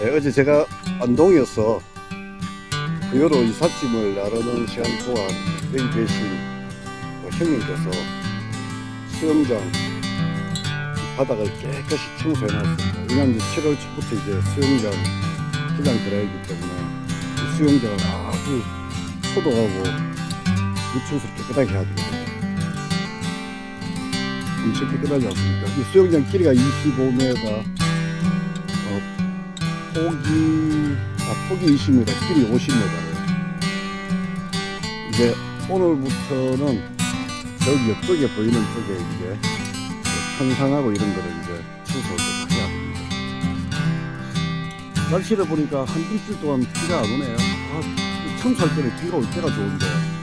네, 어제 제가 안동이어서 그 여로 이삿짐을 나르는 시간 동안 여기 계신 그 형님께서 수영장 바닥을 깨끗이 청소해놨습니다. 왜냐하면 이제 7월 초부터 이제 수영장 시장 들어야 하기 때문에 이 수영장을 아주 소독하고 물청소를 깨끗하게 해야 되거든요. 엄청 깨끗하지 않습니까? 이 수영장 길이가 25m, 어, 폭이, 아, 폭이 20m, 길이 50m래요. 이제 오늘부터는 저기 옆쪽에 보이는 쪽에 이제 현상하고 이런 거를 이제 청소를 좀 해야 됩니다. 날씨를 보니까 한 일주일 동안 비가 안 오네요. 아, 청소할 때는 비가 올 때가 좋은데.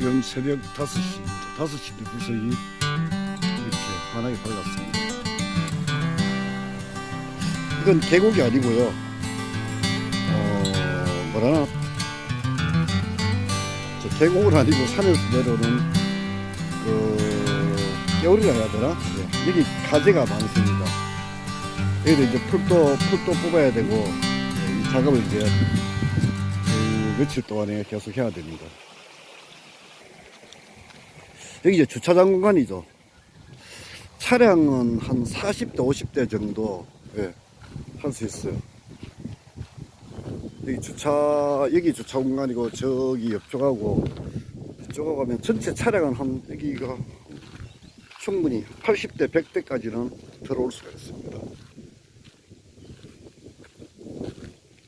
지금 새벽 5시입니다. 5시인데 벌써 이, 이렇게 환하게 밝았습니다. 이건 계곡이 아니고요. 어, 뭐라나. 저 계곡은 아니고 산에서 내려오는 그, 겨울이라 해야 되나? 예, 여기 가재가 많습니다. 여기도 이제 풀도, 풀도 뽑아야 되고, 예, 이 작업을 이제 그 며칠 동안에 계속 해야 됩니다. 여기 이제 주차장 공간이죠. 차량은 한 40대, 50대 정도, 예, 할 수 있어요. 여기 주차, 여기 주차 공간이고, 저기 옆쪽하고, 이쪽하고 가면 전체 차량은 한, 여기가 충분히 80대, 100대까지는 들어올 수가 있습니다.